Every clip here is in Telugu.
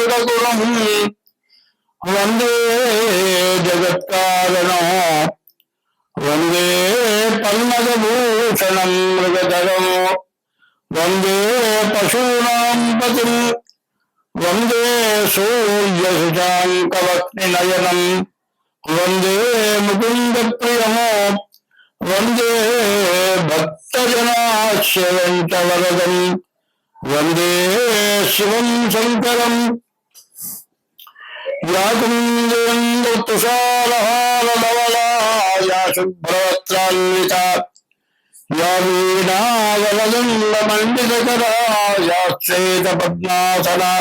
ఉమాపతిం సురగురం వందే జగత్కారణం. వందే పల్మదభూషణం మృగధరం. వందే పశూనాం పతిం. వందే సూర్యశుశాంకవక్నినయనం వందే ముకుంద ప్రియమో వందే భక్తజనాశ్రయంచ వరదం. వందే శివం యాకుంజయంతుషారహారధవలా యా శుభ్రవస్త్రాన్విత యా వీణావలదండ మండితకరా యా శ్వేత పద్మాసనా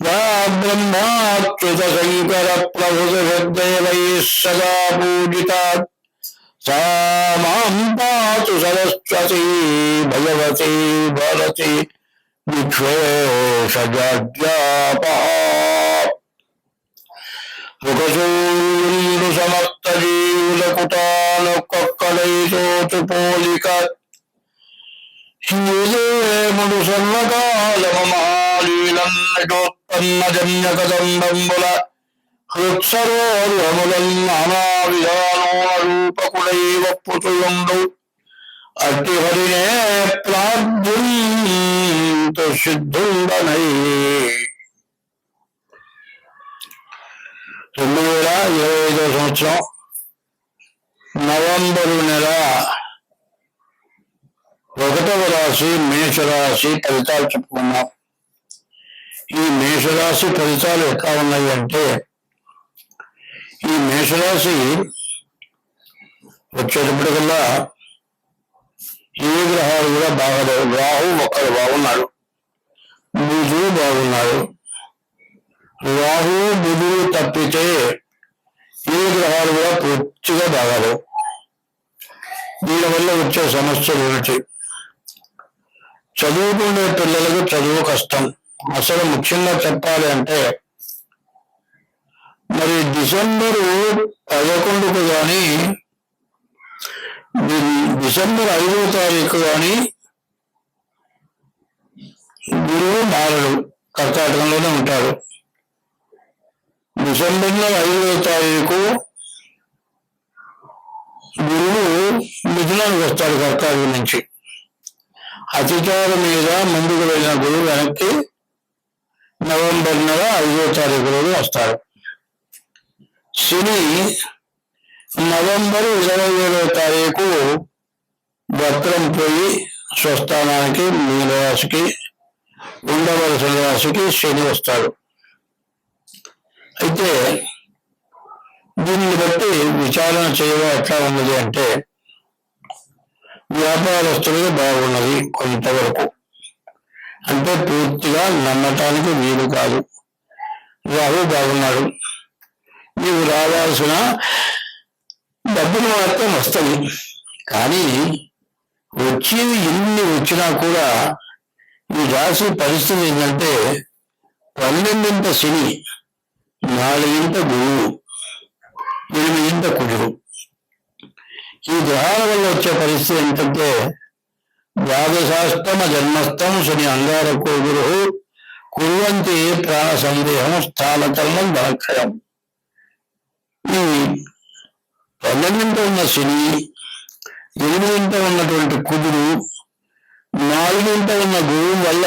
యా బ్రహ్మాచ్యుత శంకర ప్రభుదేవై సదా పూజిత సా మాం పాతు సరస్వతీ భగవతీ భరతి విక్షోష ముఖసూర్యుడు సమస్త జీవులకుటాను కొక్కలైసోచు పోలిక హిందుదేముడు సర్వకాలమ మహాలీలన్నటోత్పన్న జన్య కదంబంబుల హృత్సరోర్వములన్నానావిధానోరూపకుడైవ పుతులుండు అట్టి హరినే ప్రార్థుంతు సిద్ధుండనై రెండు వేల ఇరవై ఐదో సంవత్సరం నవంబరు నెల ఒకటవ రాశి మేషరాశి ఫలితాలు చెప్పుకున్నాం ఈ మేషరాశి ఫలితాలు ఎట్లా ఉన్నాయి అంటే ఈ మేషరాశి వచ్చేటప్పటికల్లా ఏ గ్రహాలు కూడా బాగలేవు రాహు ఒక్కడు బాగున్నాడు బుధుడు బాగున్నాడు రాహువు బుధుడు తప్పితే ఏ గ్రహాలు కూడా పూర్తిగా బాగాలేవు. దీని వల్ల వచ్చే సమస్యలు ఏమిటి? చదువుకునే పిల్లలకు చదువు కష్టం. అసలు ముఖ్యంగా చెప్పాలి అంటే మరి డిసెంబరు పదకొండుకు కానీ డిసెంబర్ ఐదో తారీఖు కానీ గురువు మారడు. కర్కాటకంలోనే ఉంటాడు. డిసెంబర్ నెల ఐదవ తారీఖు గురువు మిథునానికి వస్తాడు కర్కాటకం నుంచి. అతిచార మీద ముందుకు వెళ్ళిన గురువు వెనక్కి నవంబర్ నెల ఐదో తారీఖు రోజు వస్తాడు. శని నవంబర్ ఇరవై ఏడవ తారీఖు భద్రం పోయి స్వస్థానానికి మీనరాశికి ఉండవలసిన రాశికి శని వస్తాడు. అయితే దీన్ని బట్టి విచారణ చేయడం ఎట్లా ఉన్నది అంటే వ్యాపారస్తులకు బాగున్నది కొంతవరకు. అంటే పూర్తిగా నమ్మటానికి వీలు కాదు. రాహు బాగున్నాడు. నీవు రావాల్సిన డబ్బులు మాత్రం వస్తుంది కానీ వచ్చేవి ఎన్ని వచ్చినా కూడా ఈ రాశి పరిస్థితి ఏంటంటే పన్నెండింత శని నాలుగింత గురువు ఎనిమిదింట కుజుడు ఈ గ్రహాల వల్ల వచ్చే పరిస్థితి ఏంటంటే ద్వాదశాష్టమ జన్మస్థం శని అంగారకో గురు కురువంతి ప్రాణ సందేహం స్థానకర్మం ధనక్షయం ఈ పన్నెండింట ఉన్న శని ఎనిమిదింట ఉన్నటువంటి కుదురు నాలుగింట ఉన్న గురువు వల్ల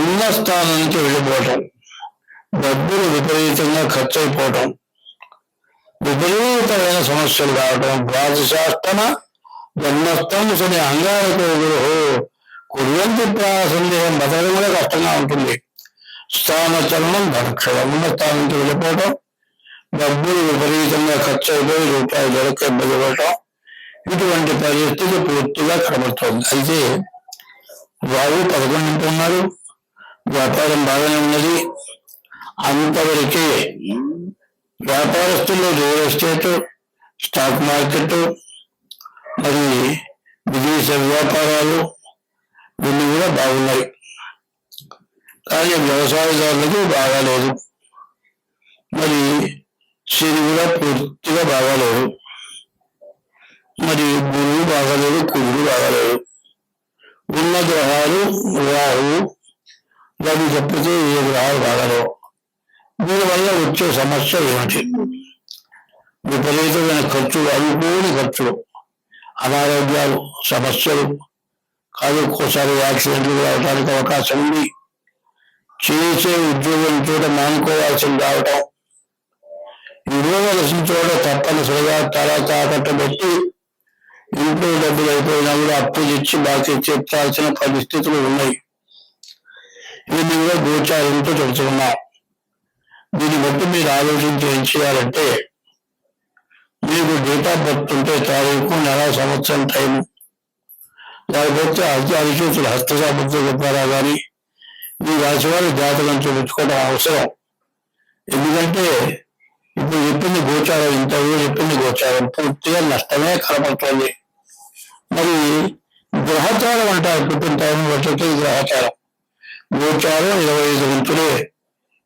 ఉన్న స్థానం నుంచి వెళ్ళిపోవటం. డబ్బులు విపరీతంగా ఖర్చు అయిపోవటం విపరీతమైన సమస్యలు రావటం. ద్వాదశాస్తన జన్మస్థం శని అంగారక గురు కుర్వంతి సందేహం బతకడం కూడా కష్టంగా ఉంటుంది. స్థాన చలనం ధనక్షయం ఉన్న స్థానం వెళ్ళిపోవటం. డబ్బులు విపరీతంగా ఖర్చు అయిపోయి రూపాయలు దొరక ఇబ్బంది పడటం. ఇటువంటి పరిస్థితి పూర్తిగా కనబడుతోంది. అయితే వారు పదకొండు ఉన్నారు వ్యాపారం బాగానే ఉన్నది. అంతవరకే వ్యాపారస్తులు రియల్ ఎస్టేట్ స్టాక్ మార్కెట్ మరి విదేశ వ్యాపారాలు ఇవన్నీ కూడా బాగున్నాయి. కానీ వ్యవసాయదారులకు బాగాలేదు. మరి చెరువు కూడా పూర్తిగా బాగాలేదు. మరి గురువు బాగాలేదు కురుడు బాగాలేదు. ఉన్న గ్రహాలు రాహు రవి తప్పితే ఏ గ్రహాలు బాగాలేవు. దీనివల్ల వచ్చే సమస్య ఏమిటి? విపరీతమైన ఖర్చులు అనుకోని ఖర్చులు అనారోగ్యాలు సమస్యలు. కాదు ఒక్కోసారి యాక్సిడెంట్లు రావడానికి అవకాశం ఉంది. చేసే ఉద్యోగం చోట మానుకోవాల్సింది రావటం. ఇవ్వవలసిన చోట తప్పనిసరిగా తల తాకట్టబెట్టి ఇంట్లో డబ్బులు అయిపోయినా కూడా అప్పు తెచ్చి బాకీ చెప్తాల్సిన పరిస్థితులు ఉన్నాయి. ఈ కూడా గోచారంతో తెలుసుకున్నాం దీన్ని బట్టి మీరు ఆలోచించి ఏం చేయాలంటే మీకు డేట్ ఆఫ్ బర్త్ ఉంటే తారీఖు నెల సంవత్సరం టైం లేకపోతే అధికారులు అరిచేతులు చెప్పారా కానీ మీ రాశి వారి జాతకం చూపించుకోవడం అవసరం. ఎందుకంటే ఇప్పుడు చెప్పింది గోచారం ఇంటర్వ్యూ చెప్పింది గోచారం. పూర్తిగా నష్టమే కనపడుతుంది. మరి గ్రహచారం అంటారు. పుట్టిన టైం వచ్చేది గ్రహచారం. గోచారం ఇరవై ఐదు గుంతులే.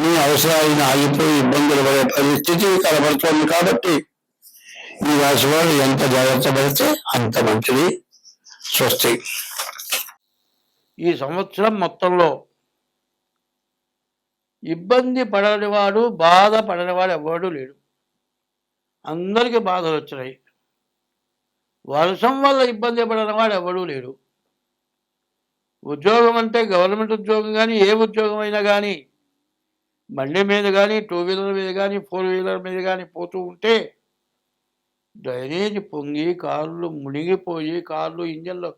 మీ అవసరాలను ఆగిపోయి ఇబ్బందులు పడే పరిస్థితి కనబడుతోంది కాబట్టి ఈ రాశి వారు ఎంత జాగ్రత్త పడితే అంత మంచిది. స్వస్తి. ఈ సంవత్సరం మొత్తంలో ఇబ్బంది పడనివాడు బాధ పడనివాడు ఎవడు లేడు. అందరికీ బాధలు వచ్చినాయి. వర్షం వల్ల ఇబ్బంది పడనివాడు ఎవడూ లేడు. ఉద్యోగం అంటే గవర్నమెంట్ ఉద్యోగం కానీ ఏ ఉద్యోగం అయినా కానీ బండి మీద కానీ టూ వీలర్ మీద కానీ ఫోర్ వీలర్ మీద కానీ పోతూ ఉంటే డ్రైనేజ్ పొంగి కార్లు మునిగిపోయి కార్లు ఇంజన్లు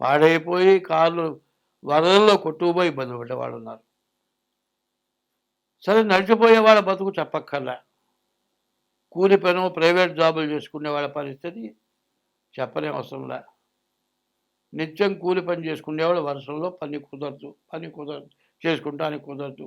పాడైపోయి కార్లు వరదల్లో కొట్టుకుపోయి ఇబ్బంది పడ్డవాడు ఉన్నారు సరే నడిచిపోయే వాళ్ళ బతుకు చెప్పక్కర్లా. కూలి పను ప్రైవేట్ జాబులు చేసుకునే వాళ్ళ పరిస్థితి చెప్పలేం అవసరంలా నిత్యం కూలి పని చేసుకునేవాళ్ళు వర్షంలో పని కుదరదు పని కుదరదు చేసుకుంటానికి కుదరదు.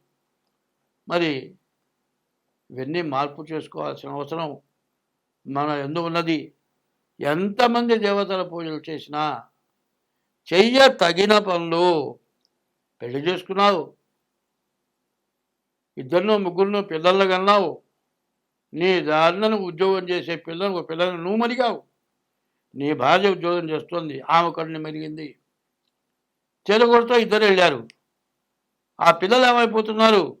మరి ఇవన్నీ మార్పు చేసుకోవాల్సిన అవసరం మన ఎందు ఉన్నది. ఎంతమంది దేవతల పూజలు చేసినా చెయ్య తగిన పనులు పెళ్ళి చేసుకున్నావు. ఇద్దరినో ముగ్గురునో పిల్లలు కన్నావు. నీ దారిన ఉద్యోగం చేసే పిల్లలు ఒక పిల్లలు నువ్వు మరిగావు. నీ భార్య ఉద్యోగం చేస్తుంది ఆమె కడుని మెరిగింది. చెరుగొడుతో ఇద్దరు వెళ్ళారు. ఆ పిల్లలు ఏమైపోతున్నారు?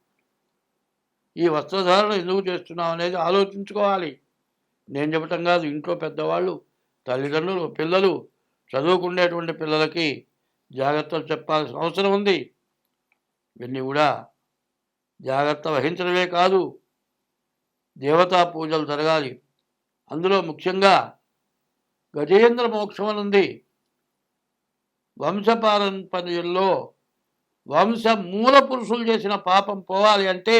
ఈ వస్త్రధారణ ఎందుకు చేస్తున్నాం అనేది ఆలోచించుకోవాలి. నేను చెప్పటం కాదు ఇంట్లో పెద్దవాళ్ళు తల్లిదండ్రులు పిల్లలు చదువుకునేటువంటి పిల్లలకి జాగ్రత్తలు చెప్పాల్సిన అవసరం ఉంది. ఇవన్నీ కూడా జాగ్రత్త వహించడమే కాదు దేవతా పూజలు జరగాలి. అందులో ముఖ్యంగా గజేంద్ర మోక్షం అని ఉంది. వంశపారంపర్యంలో వంశ మూల పురుషులు చేసిన పాపం పోవాలి అంటే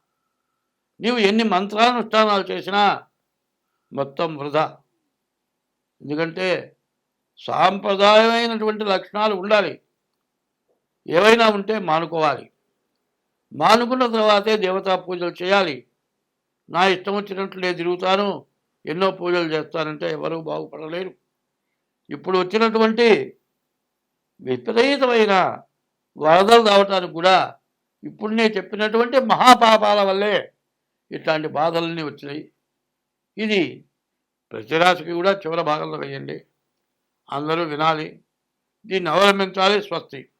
నీవు ఎన్ని మంత్రానుష్ఠానాలు చేసినా మొత్తం వృధా. ఎందుకంటే సాంప్రదాయమైనటువంటి లక్షణాలు ఉండాలి. ఏవైనా ఉంటే మానుకోవాలి. మానుకున్న తర్వాతే దేవతా పూజలు చేయాలి. నా ఇష్టం వచ్చినట్లు నేను తిరుగుతాను ఎన్నో పూజలు చేస్తానంటే ఎవరూ బాగుపడలేరు. ఇప్పుడు వచ్చినటువంటి విపరీతమైన వరదలు రావటానికి కూడా ఇప్పుడు నేను చెప్పినటువంటి మహాపాపాల వల్లే ఇట్లాంటి బాధలన్నీ వచ్చినాయి. ఇది ప్రతిరాశికి కూడా చివరి భాగంలో వేయండి అందరూ వినాలి. దీన్ని అవలంబించాలి. స్వస్తి.